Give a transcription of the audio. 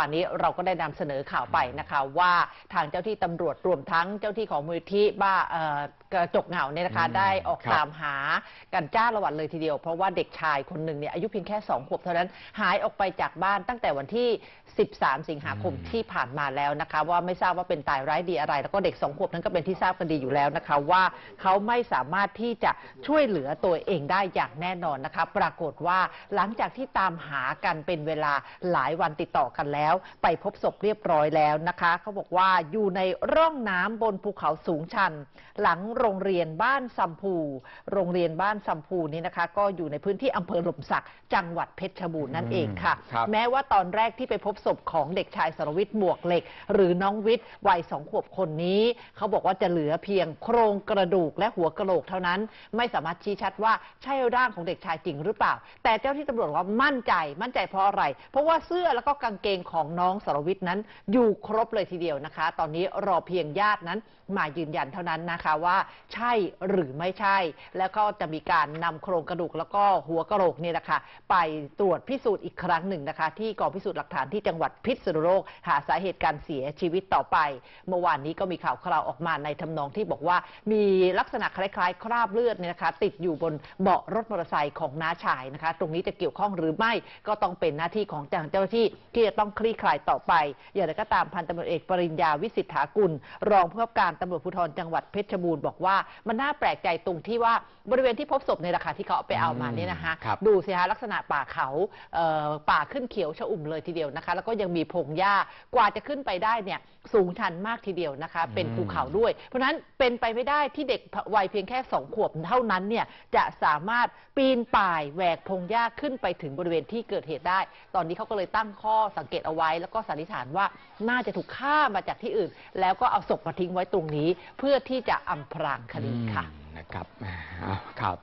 วันนี้เราก็ได้นำเสนอข่าวไปนะคะว่าทางเจ้าที่ตำรวจรวมทั้งเจ้าที่ของมูลที่บ้าเอ่อกระจกเงาเนี่ยนะคะอืมได้ออกครับตามหากันจ้าละวันเลยทีเดียว เพราะว่าเด็กชายคนหนึ่งเนี่ยอายุเพียงแค่2ขวบเท่านั้นหายออกไปจากบ้านตั้งแต่วันที่ 13 สิงหาคมที่ผ่านมาแล้วนะคะ ว่าไม่ทราบว่าเป็นตายร้ายดีอะไร แล้วก็เด็ก2ขวบนั้นก็เป็นที่ทราบกันดีอยู่แล้วนะคะ ว่าเขาไม่สามารถที่จะช่วยเหลือตัวเองได้อย่างแน่นอนนะคะ ปรากฏว่าหลังจากที่ตามหากันเป็นเวลาหลายวันติดต่อกันแล้วไปพบศพเรียบร้อยแล้วนะคะ เขาบอกว่าอยู่ในร่องน้ำบนภูเขาสูงชัน หลังโรงเรียนบ้านซัมพู โรงเรียนบ้านซัมพูนี้นะคะ ก็อยู่ในพื้นที่อำเภอหล่มสัก จังหวัดเพชรบูรณ์นั่นเองค่ะครับแม้ว่าตอนแรกที่ไปพบศพของเด็กชายสรวิทย์หมวกเหล็ก หรือน้องวิทย์วัยสองขวบคนนี้ เขาบอกว่าจะเหลือเพียงโครงกระดูกและหัวกระโหลกเท่านั้น ไม่สามารถชี้ชัดว่าใช่ร่างของเด็กชายจริงหรือเปล่า แต่เจ้าที่ตำรวจบอกว่ามั่นใจ มั่นใจเพราะอะไร เพราะว่าเสื้อแล้วก็กางเกงของของน้องสรวิทย์นั้น อยู่ครบเลยทีเดียวนะคะ ตอนนี้รอเพียงญาตินั้นมายืนยันเท่านั้นนะคะว่าใช่หรือไม่ใช่ แล้วก็จะมีการนำโครงกระดูกแล้วก็หัวกระโหลกนี่นะคะไปตรวจพิสูจน์อีกครั้งหนึ่งนะคะ ที่กองพิสูจน์หลักฐานที่จังหวัดพิษณุโลกหาสาเหตุการเสียชีวิตต่อไป เมื่อวานนี้ก็มีข่าวคราวออกมาในทำนองที่บอกว่ามีลักษณะคล้ายๆ คราบเลือดเนี่ยนะคะ ติดอยู่บนเบาะรถมอเตอร์ไซค์ของน้าชายนะคะ ตรงนี้จะเกี่ยวข้องหรือไม่ก็ต้องเป็นหน้าที่ของทางเจ้าหน้าที่ที่จะต้องลี่คลายต่อไป อย่างไรก็ตามพันตำรวจเอกปริญญาวิสิทธากุล รองผู้กำกับการตำรวจภูธรจังหวัดเพชรบูรณ์บอกว่ามันน่าแปลกใจตรงที่ว่าบริเวณที่พบศพในราคาที่เขาเอาไปเอามาเนี่ยนะคะครับดูสิฮะลักษณะป่าเขาเอ่อป่าขึ้นเขียวชอุ่มเลยทีเดียวนะคะ แล้วก็ยังมีพงหญ้ากว่าจะขึ้นไปได้เนี่ยสูงชันมากทีเดียวนะคะ เป็นภูเขาด้วย เพราะฉะนั้นเป็นไปไม่ได้ที่เด็กวัยเพียงแค่สองขวบเท่านั้นเนี่ยจะสามารถปีนป่ายแหวกพงหญ้าขึ้นไปถึงบริเวณที่เกิดเหตุได้ ตอนนี้เขาก็เลยตั้งข้อสังเกตเอาไว้ แล้วก็สันนิษฐานว่าน่าจะถูกฆ่ามาจากที่อื่น แล้วก็เอาศพมาทิ้งไว้ตรงนี้ เพื่อที่จะอำพรางคดีค่ะ นะครับอ่าข่าวต่อ